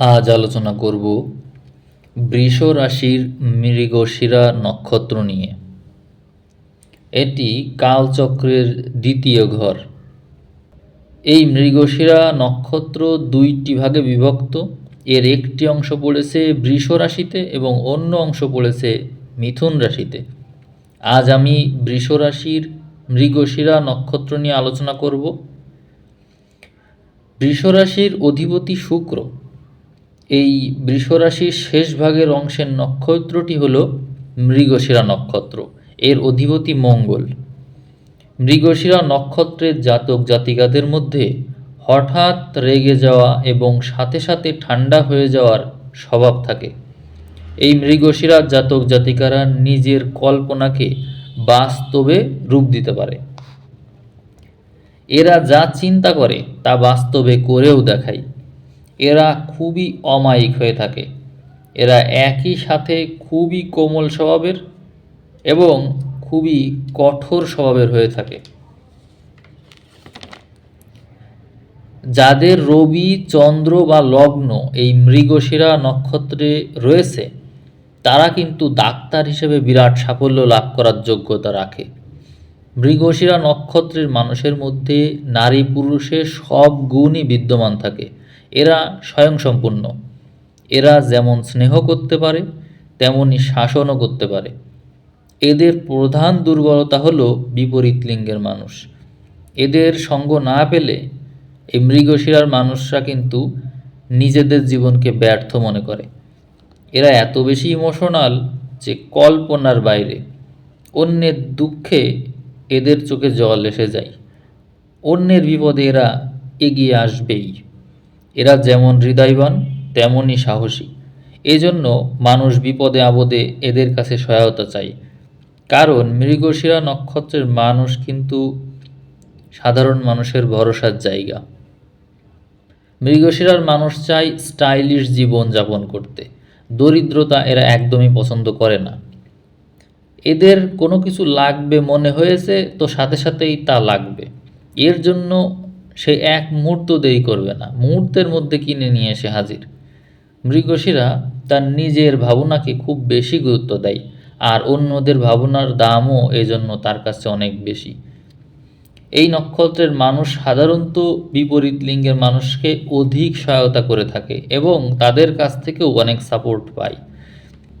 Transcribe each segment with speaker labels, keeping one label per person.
Speaker 1: আজ আলোচনা করব বৃষ রাশির মৃগশিরা নক্ষত্র নিয়ে। এটি কালচক্রের দ্বিতীয় ঘর। এই মৃগশিরা নক্ষত্র দুইটি ভাগে বিভক্ত। এর একটি অংশ পড়েছে বৃষ রাশিতে এবং অন্য অংশ পড়েছে মিথুন রাশিতে। আজ আমি বৃষ রাশির মৃগশিরা নক্ষত্র নিয়ে আলোচনা করব। বৃষ রাশির অধিপতি শুক্র। এই বৃষরাশির শেষ ভাগের অংশের নক্ষত্রটি হল মৃগশিরা নক্ষত্র, এর অধিপতি মঙ্গল। মৃগশিরা নক্ষত্রের জাতক জাতিকাদের মধ্যে হঠাৎ রেগে যাওয়া এবং সাথে সাথে ঠান্ডা হয়ে যাওয়ার স্বভাব থাকে। এই মৃগশিরা জাতক জাতিকারা নিজের কল্পনাকে বাস্তবে রূপ দিতে পারে। এরা যা চিন্তা করে তা বাস্তবে করেও দেখায়। এরা খুবই অমায়িক হয়ে থাকে। এরা একই সাথে খুবই কোমল স্বভাবের এবং খুবই কঠোর স্বভাবের হয়ে থাকে। যাদের রবি, চন্দ্র বা লগ্ন এই মৃগশিরা নক্ষত্রে রয়েছে, তারা কিন্তু ডাক্তার হিসেবে বিরাট সাফল্য লাভ করার যোগ্যতা রাখে। মৃগশিরা নক্ষত্রের মানুষের মধ্যে নারী পুরুষের সব গুণই বিদ্যমান থাকে। এরা স্বয়ংসম্পূর্ণ। এরা যেমন স্নেহ করতে পারে তেমনই শাসনও করতে পারে। এদের প্রধান দুর্বলতা হলো বিপরীত লিঙ্গের মানুষ। এদের সঙ্গ না পেলে এই মৃগশিরার মানুষরা কিন্তু নিজেদের জীবনকে ব্যর্থ মনে করে। এরা এত বেশি ইমোশনাল যে কল্পনার বাইরে। অন্যের দুঃখে এদের চোখে জল এসে যায়। অন্যের বিপদে এরা এগিয়ে আসবেই। এরা যেমন হৃদয়বান, তেমনই সাহসী। এজন্য মানুষ বিপদে আপদে এদের কাছে সহায়তা চাই কারণ মৃগশিরা নক্ষত্রের মানুষ কিন্তু সাধারণ মানুষের ভরসার জায়গা। মৃগশিরার মানুষ চায় স্টাইলিশ জীবন যাপন করতে। দরিদ্রতা এরা একদমই পছন্দ করে না। এদের কোনো কিছু লাগবে মনে হয়েছে, তো সাথে সাথেই তা লাগবে। এর জন্য সে এক মুহূর্ত দেরি করবে না। মুহূর্তের মধ্যে কিনে নিয়ে এসে হাজির। মৃগশিরা তার নিজের ভাবনাকে খুব বেশি গুরুত্ব দেয় আর অন্যদের ভাবনার দামও এজন্য তার কাছে অনেক বেশি। এই নক্ষত্রের মানুষ সাধারণত বিপরীত লিঙ্গের মানুষকে অধিক সহায়তা করে থাকে এবং তাদের কাছ থেকেও অনেক সাপোর্ট পায়।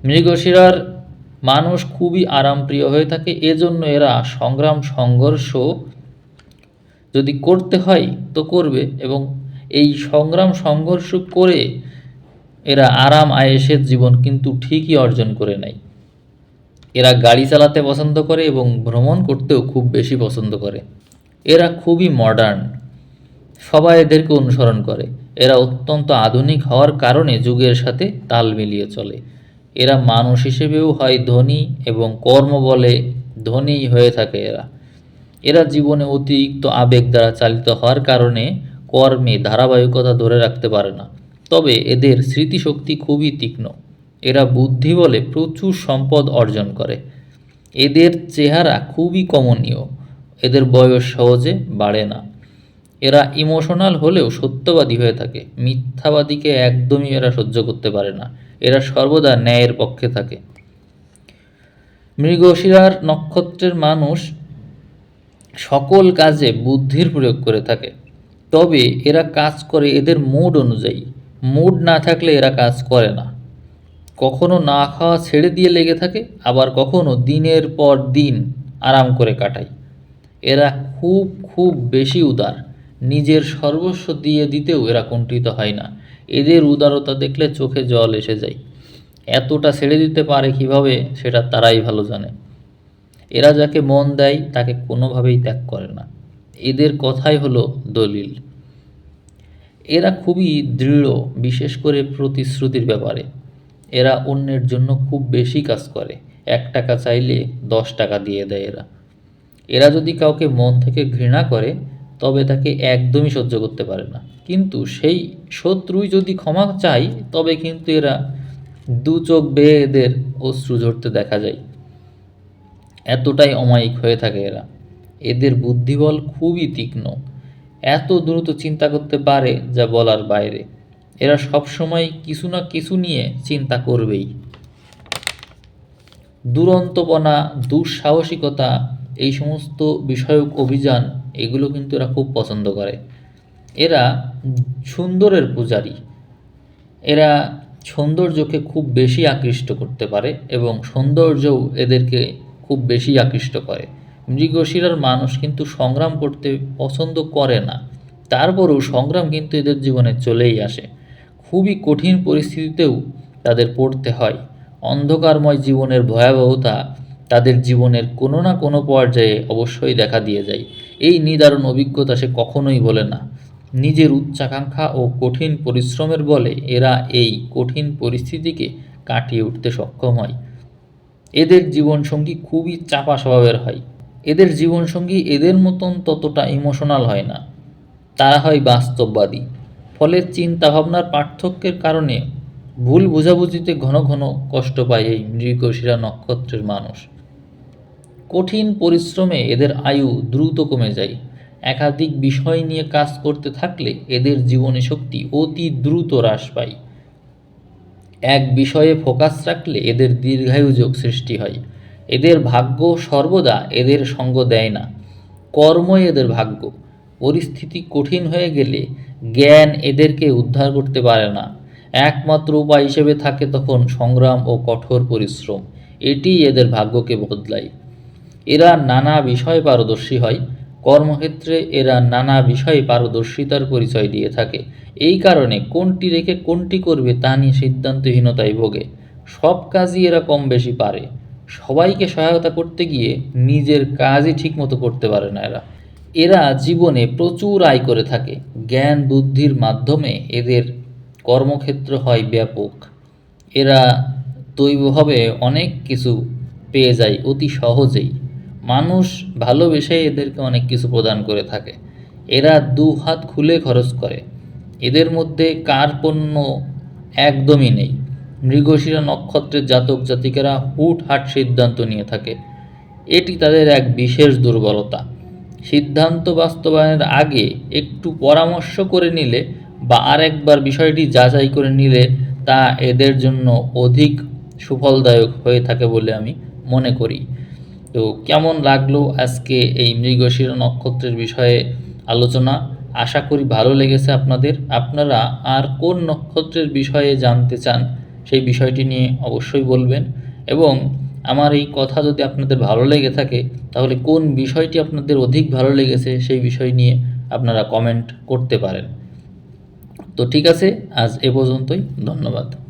Speaker 1: মৃগশিরার মানুষ খুবই আরামপ্রিয় হয়ে থাকে, এজন্য এরা সংগ্রাম, সংঘর্ষ যদি করতে হয় তো করবে এবং এই সংগ্রাম সংঘর্ষ করে এরা আরাম আয়েসের জীবন কিন্তু ঠিকই অর্জন করে নেয়। এরা গাড়ি চালাতে পছন্দ করে এবং ভ্রমণ করতেও খুব বেশি পছন্দ করে। এরা খুবই মডার্ন সবাই এদেরকে অনুসরণ করে। এরা অত্যন্ত আধুনিক হওয়ার কারণে যুগের সাথে তাল মিলিয়ে চলে। এরা মানুষ হিসেবেও হয় ধনী এবং কর্মবলে ধনী হয়ে থাকে এরা। এরা জীবনে অতিরিক্ত আবেগ দ্বারা চালিত হওয়ার কারণে কর্মে ধারাবাহিকতা ধরে রাখতে পারে না। তবে এদের স্মৃতিশক্তি খুবই তীক্ষ্ণ। এরা বুদ্ধি বলে প্রচুর সম্পদ অর্জন করে। এদের চেহারা খুবই কমনীয়। এদের বয়স সহজে বাড়ে না। এরা ইমোশনাল হলেও সত্যবাদী হয়ে থাকে। মিথ্যাবাদীকে একদমই এরা সহ্য করতে পারে না। এরা সর্বদা ন্যায়ের পক্ষে থাকে। মৃগশিরার নক্ষত্রের মানুষ সকল কাজে বুদ্ধির প্রয়োগ করে থাকে। তবে এরা কাজ করে এদের মুড অনুযায়ী। মুড না থাকলে এরা কাজ করে না। কখনো না খাওয়া ছেড়ে দিয়ে লেগে থাকে, আবার কখনো দিনের পর দিন আরাম করে কাটায়। এরা খুব খুব বেশি উদার। নিজের সর্বস্ব দিয়ে দিতেও এরা কুণ্ঠিত হয় না। এদের উদারতা দেখলে চোখে জল এসে যায়। এতটা ছেড়ে দিতে পারে কীভাবে, সেটা তারাই ভালো জানে। এরা যাকে মন দেয় তাকে কোনোভাবেই ত্যাগ করে না। এদের কথাই হলো দলিল। এরা খুবই দৃঢ়, বিশেষ করে প্রতিশ্রুতির ব্যাপারে। এরা অন্যের জন্য খুব বেশি কাজ করে। এক টাকা চাইলে দশ টাকা দিয়ে দেয় এরা। এরা যদি কাউকে মন থেকে ঘৃণা করে, তবে তাকে একদমই সহ্য করতে পারে না। কিন্তু সেই শত্রুই যদি ক্ষমা চাই তবে কিন্তু এরা দু চোখ বেয়ে এদের অশ্রু ঝরতে দেখা যায়। এতটাই অমায়িক হয়ে থাকে এরা। এদের বুদ্ধিবল খুবই তীক্ষ্ণ। এত দ্রুত চিন্তা করতে পারে যা বলার বাইরে। এরা সবসময় কিছু না কিছু নিয়ে চিন্তা করবেই। দুরন্তপনা, দুঃসাহসিকতা, এই সমস্ত বিষয়ক অভিযান, এগুলো কিন্তু এরা খুব পছন্দ করে। এরা সুন্দরের পূজারী। এরা সৌন্দর্যকে খুব বেশি আকৃষ্ট করতে পারে এবং সৌন্দর্যও এদেরকে খুব বেশি আকৃষ্ট করে। মৃগশিরার মানুষ কিন্তু সংগ্রাম করতে পছন্দ করে না। তারপরেও সংগ্রাম কিন্তু এদের জীবনে চলেই আসে। খুবই কঠিন পরিস্থিতিতেও তাদের পড়তে হয়। অন্ধকারময় জীবনের ভয়াবহতা তাদের জীবনের কোনো না কোনো পর্যায়ে অবশ্যই দেখা দিয়ে যায়। এই নিদারুণ অভিজ্ঞতা সে কখনোই বলে না। নিজের উচ্চাকাঙ্ক্ষা ও কঠিন পরিশ্রমের বলে এরা এই কঠিন পরিস্থিতিকে কাটিয়ে উঠতে সক্ষম হয়। এদের জীবনসঙ্গী খুবই চাপা স্বভাবের হয়। এদের জীবনসঙ্গী এদের মতন ততটা ইমোশনাল হয় না। তারা হয় বাস্তববাদী। ফলে চিন্তাভাবনার পার্থক্যের কারণে ভুল বোঝাবুঝিতে ঘন ঘন কষ্ট পায় এই মৃগশিরা নক্ষত্রের মানুষ। কঠিন পরিশ্রমে এদের আয়ু দ্রুত কমে যায়। একাধিক বিষয় নিয়ে কাজ করতে থাকলে এদের জীবনী শক্তি অতি দ্রুত হ্রাস পায়। এক বিষয়ে ফোকাস রাখলে এদের দীর্ঘায়ু যোগ সৃষ্টি হয়। এদের ভাগ্য সর্বদা এদের সঙ্গ দেয় না। কর্মই এদের ভাগ্য। পরিস্থিতি কঠিন হয়ে গেলে জ্ঞান এদেরকে উদ্ধার করতে পারে না। একমাত্র উপায় হিসেবে থাকে তখন সংগ্রাম ও কঠোর পরিশ্রম। এটিই এদের ভাগ্যকে বদলায়। এরা নানা বিষয়ে পারদর্শী হয়। কর্মক্ষেত্রে এরা নানা বিষয়ে পারদর্শিতার পরিচয় দিয়ে থাকে। এই কারণে কোনটি রেখে কোনটি করবে তা নিয়ে সিদ্ধান্তহীনতায় ভোগে। সব কাজই এরা কম বেশি পারে। সবাইকে সহায়তা করতে গিয়ে নিজের কাজই ঠিকমতো করতে পারে না এরা। এরা জীবনে প্রচুর আয় করে থাকে। জ্ঞান বুদ্ধির মাধ্যমে এদের কর্মক্ষেত্র হয় ব্যাপক। এরা দৈবভাবে অনেক কিছু পেয়ে যায় অতি সহজেই। মানুষ ভালোবেসে এদেরকে অনেক কিছু প্রদান করে থাকে। এরা দু হাত খুলে খরচ করে। এদের মধ্যে কার পণ্য একদমই নেই। মৃগশিরা নক্ষত্রের জাতক জাতিকারা হুটহাট সিদ্ধান্ত নিয়ে থাকে। এটি তাদের এক বিশেষ দুর্বলতা। সিদ্ধান্ত বাস্তবায়নের আগে একটু পরামর্শ করে নিলে বা আর একবার বিষয়টি যাচাই করে নিলে তা এদের জন্য অধিক সুফলদায়ক হয়ে থাকে বলে আমি মনে করি। তো কেমন লাগল আজকে এই মৃগশিরা নক্ষত্রের বিষয়ে আলোচনা? আশা করি ভালো লেগেছে আপনাদের। আপনারা আর কোন নক্ষত্রের বিষয়ে জানতে চান সেই বিষয়টি নিয়ে অবশ্যই বলবেন। এবং আমার এই কথা যদি আপনাদের ভালো লেগে থাকে, তাহলে কোন বিষয়টি আপনাদের অধিক ভালো লেগেছে সেই বিষয় নিয়ে আপনারা কমেন্ট করতে পারেন। তো ঠিক আছে, আজ এ পর্যন্তই। ধন্যবাদ।